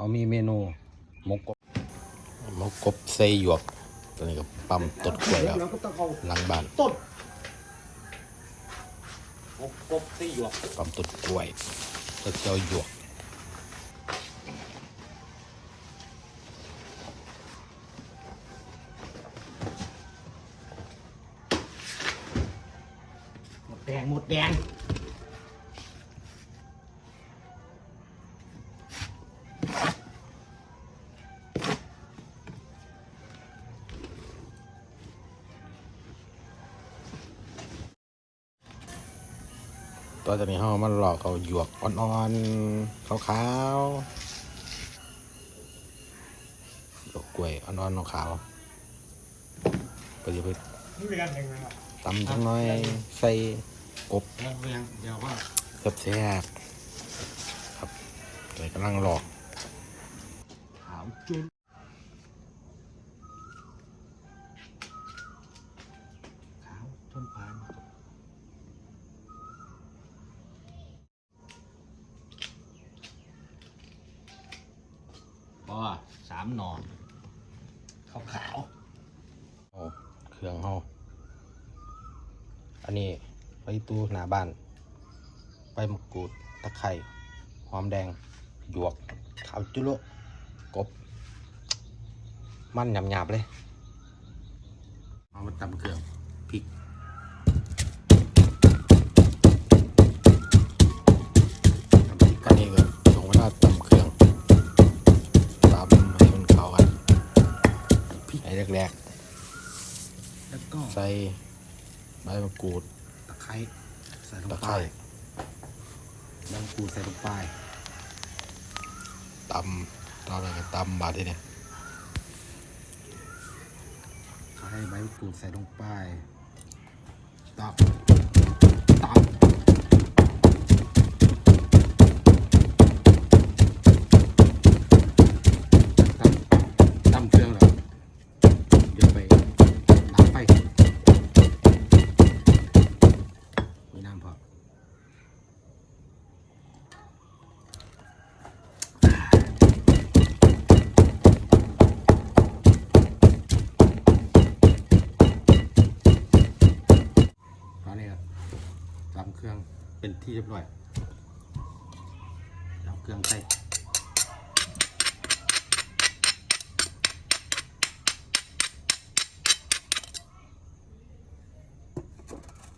เขามีเมนูหมกกบหมกกบใส่หยวกตัวนี้ก็ปั๊มตดกล้วยแล้วแล้วก็ต้องเอาหลังบ้านต้นเอากบสี่หยวกปั๊มตดกล้วยแล้วเจ้าหยวกหมดแดงหมดแดง ตัวจากนี้เขามันหลอกเขาหยวกอ่อนๆขาวๆหยวกกล้วยอ่อนๆขาวๆก็จะไปนี่เป็นการแข่งขันครับตำจังน้อยใส่กบแล้วเรียงเดี๋ยวว่าแซ่บๆครับเลยกำลังหลอกขาว จุนขาวจนผ่านก็สามหนอนขาวขาวโอ้เครื่องเฮาอันนี้ไปตู้หน้าบ้านใบมะกรูดตะไคร้หอมแดงหยวกขาวจุโลกบ มันหยาบๆเลย เอามาตำเครื่องพริกตำพริกกันนี่ก็ถึงเวลาตำเครื่องตำให้มันเข้ากันพริกไอ้แรกแล้วก็ๆใส่ใบมะกรูดตะไคร้ใส่ลงตะไปไคร้ใบมะกรูดใส่ลงไปตำตอนนี้ก็ตำบาดทีเนี่ย เขา ให้ใบมะกรูดใส่ลงไปตับตับ ตำเครื่องเป็นที่เรียบร้อยตำเครื่องใส่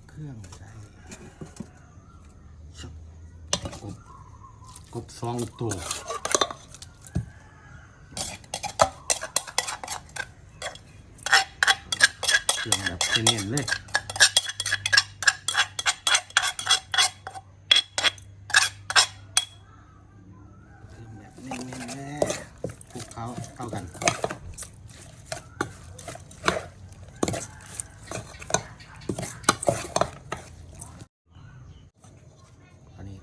เครื่องใส่ชุบกบกบสองตัวเครื่องแบบเนียนเลย แบบเน้นๆเลยคลุกเขาเข้ากัน ตอนนี้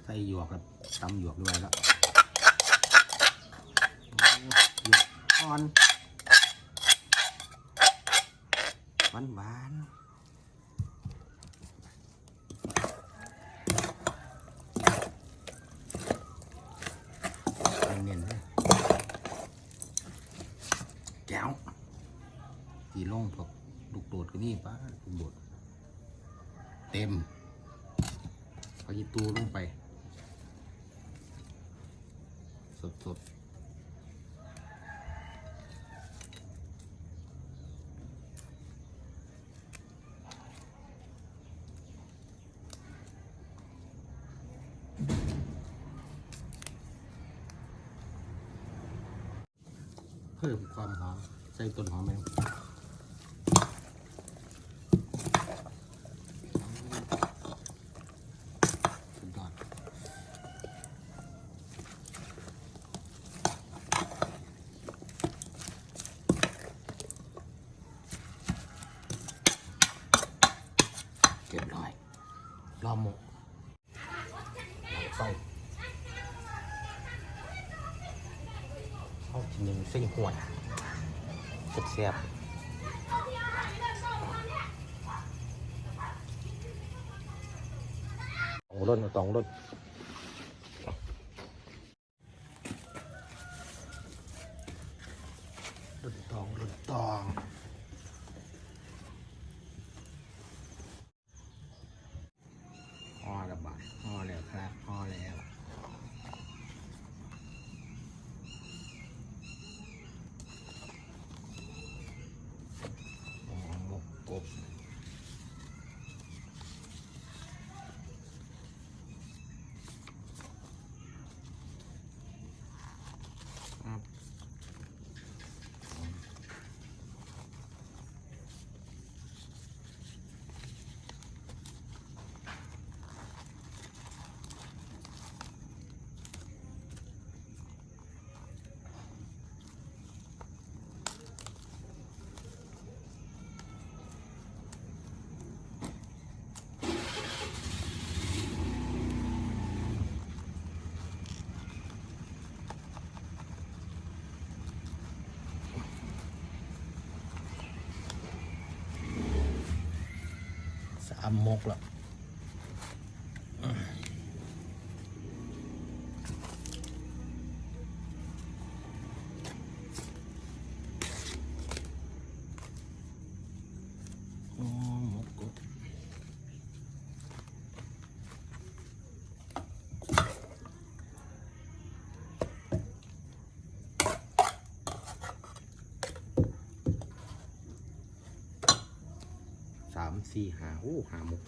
ใส่หยวกครับตำหยวกด้วยแล้วหยวกอ่อนหวานหวานเนียนๆเลยแก้วกี่ล่องพวกลูกโดดก็นี่ป้าลูกโดด เต็มพอยิตูลงไป สดสดเพิ่มความหอมใส่ต้นหอมไหม รอหมกไส้ชอบกินหนึ่งเส้นหัวสุดเสียบสองรุ่นสองรุ่รุ่ตองรุ่นตอง สามมกแล้วอ๋อมกกบสามสี่หาโอ้ห้ามก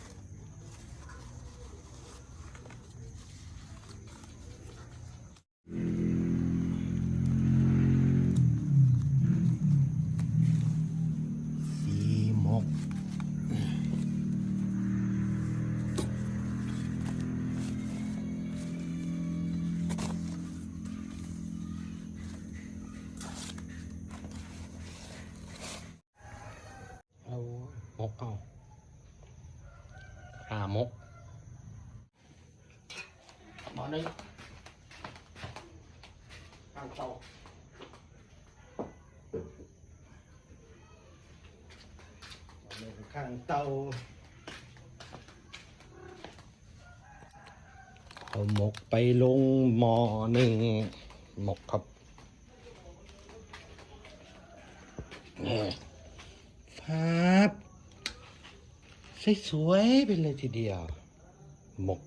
างเตาข้างเตาเอาหมกไปลงหมอหนึ่งหมกครับนี่ครับสวยๆไปเลยทีเดียว หมก